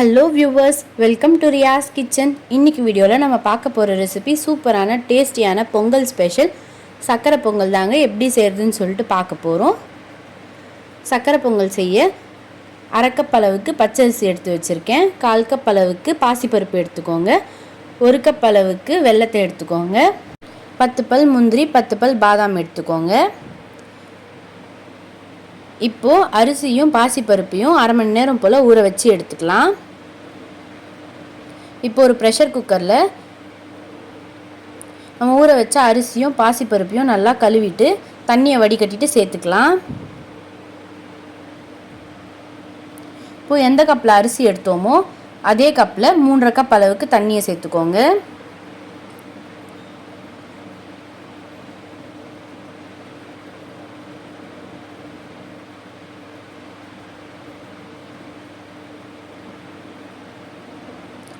Hello viewers welcome to Riyas kitchen இன்னைக்கு வீடியோவில் நம்ம பார்க்க போகிற ரெசிபி சூப்பரான டேஸ்டியான பொங்கல் ஸ்பெஷல் சக்கரை பொங்கல் தாங்க எப்படி செய்கிறதுன்னு சொல்லிட்டு பார்க்க போகிறோம் சக்கரை பொங்கல் செய்ய அரைக்கப்பளவுக்கு அளவுக்கு பச்சரிசி எடுத்து வச்சுருக்கேன். கால் கப் அளவுக்கு பாசிப்பருப்பு எடுத்துக்கோங்க. ஒரு கப் அளவுக்கு வெல்லத்தை எடுத்துக்கோங்க. பத்து பல் முந்திரி பத்து பல் பாதாம் எடுத்துக்கோங்க. இப்போது அரிசியும் பாசிப்பருப்பையும் அரை மணி நேரம் போல் ஊற வச்சு எடுத்துக்கலாம். இப்போ ஒரு ப்ரெஷர் குக்கரில் நம்ம ஊற வச்ச அரிசியும் பாசிப்பருப்பையும் நல்லா கழுவிட்டு தண்ணியை வடிகட்டிட்டு சேர்த்துக்கலாம். இப்போது எந்த கப்பில் அரிசி எடுத்தோமோ அதே கப்பில் மூன்றரை கப் அளவுக்கு தண்ணியை சேர்த்துக்கோங்க.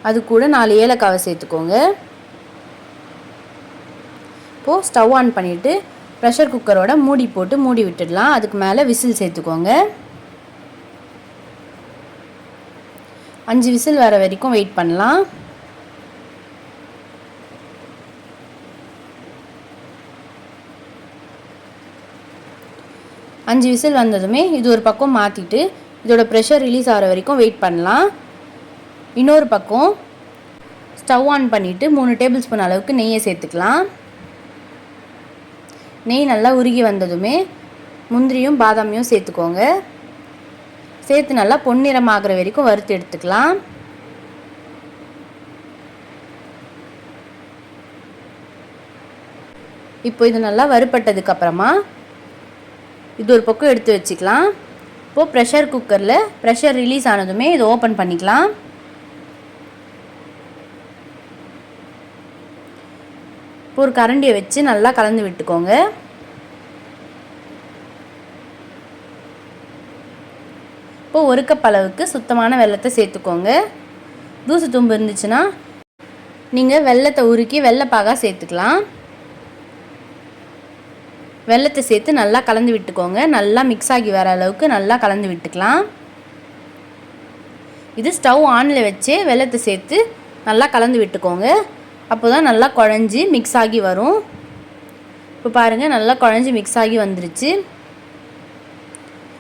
அது கூட நாலு ஏலக்காவை சேர்த்துக்கோங்க. இப்போது ஸ்டவ் ஆன் பண்ணிவிட்டு ப்ரெஷர் குக்கரோட மூடி போட்டு மூடி விட்டுடலாம். அதுக்கு மேலே விசில் சேர்த்துக்கோங்க. அஞ்சு விசில் வர வரைக்கும் வெயிட் பண்ணலாம். அஞ்சு விசில் வந்ததுமே இது ஒரு பக்கம் மாற்றிட்டு இதோட ப்ரெஷர் ரிலீஸ் ஆகிற வரைக்கும் வெயிட் பண்ணலாம். இன்னொரு பக்கம் ஸ்டவ் ஆன் பண்ணிவிட்டு மூணு டேபிள் ஸ்பூன் அளவுக்கு நெய்யை சேர்த்துக்கலாம். நெய் நல்லா உருகி வந்ததுமே முந்திரியும் பாதாமியும் சேர்த்துக்கோங்க. சேர்த்து நல்லா பொன்னிறம் ஆகிற வரைக்கும் வறுத்து எடுத்துக்கலாம். இப்போ இது நல்லா வறுப்பட்டதுக்கப்புறமா இது ஒரு பக்கம் எடுத்து வச்சுக்கலாம். இப்போது ப்ரெஷர் குக்கரில் ப்ரெஷர் ரிலீஸ் ஆனதுமே இதை ஓப்பன் பண்ணிக்கலாம். இப்போ ஒரு கரண்டியை வச்சு நல்லா கலந்து விட்டுக்கோங்க. இப்போ ஒரு கப் அளவுக்கு சுத்தமான வெள்ளத்தை சேர்த்துக்கோங்க. தூசு தும்பு இருந்துச்சுன்னா நீங்கள் வெள்ளத்தை உருக்கி வெள்ளைப்பாகாக சேர்த்துக்கலாம். வெள்ளத்தை சேர்த்து நல்லா கலந்து விட்டுக்கோங்க. நல்லா மிக்ஸ் ஆகி வர அளவுக்கு நல்லா கலந்து விட்டுக்கலாம். இது ஸ்டவ் ஆனில் வச்சு வெள்ளத்தை சேர்த்து நல்லா கலந்து விட்டுக்கோங்க. அப்போ தான் நல்லா குழஞ்சி மிக்ஸ் ஆகி வரும். இப்போ பாருங்கள் நல்லா குழஞ்சி மிக்ஸ் ஆகி வந்துருச்சு.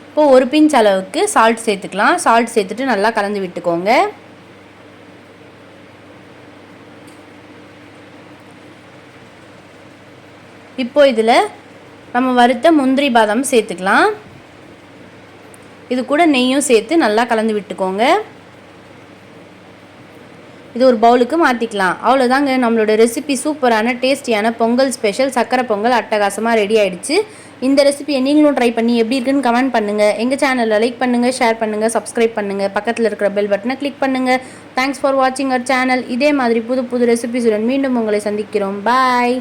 இப்போது ஒரு பிஞ்ச் அளவுக்கு சால்ட் சேர்த்துக்கலாம். சால்ட் சேர்த்துட்டு நல்லா கலந்து விட்டுக்கோங்க. இப்போ இதில் நம்ம வறுத்த முந்திரி பாதாம் சேர்த்துக்கலாம். இது கூட நெய்யும் சேர்த்து நல்லா கலந்து விட்டுக்கோங்க. இது ஒரு பவுலுக்கு மாற்றிக்கலாம் அவ்வளோதாங்க நம்மளோட ரெசிபி சூப்பரான டேஸ்டியான பொங்கல் ஸ்பெஷல் சக்கரை பொங்கல் அட்டகாசமாக ரெடி ஆகிடுச்சு இந்த ரெசிபியை நீங்களும் ட்ரை பண்ணி எப்படி இருக்குன்னு கமெண்ட் பண்ணுங்கள் எங்கள் சேனலில் லைக் பண்ணுங்கள் ஷேர் பண்ணுங்கள் சப்ஸ்கிரைப் பண்ணுங்கள் பக்கத்தில் இருக்கிற பெல் பட்டனை கிளிக் பண்ணுங்கள் தேங்க்ஸ் ஃபார் வாட்சிங் அவர் சேனல் இதே மாதிரி புது புது ரெசிபிஸுடன் மீண்டும் உங்களை சந்திக்கிறோம். பாய்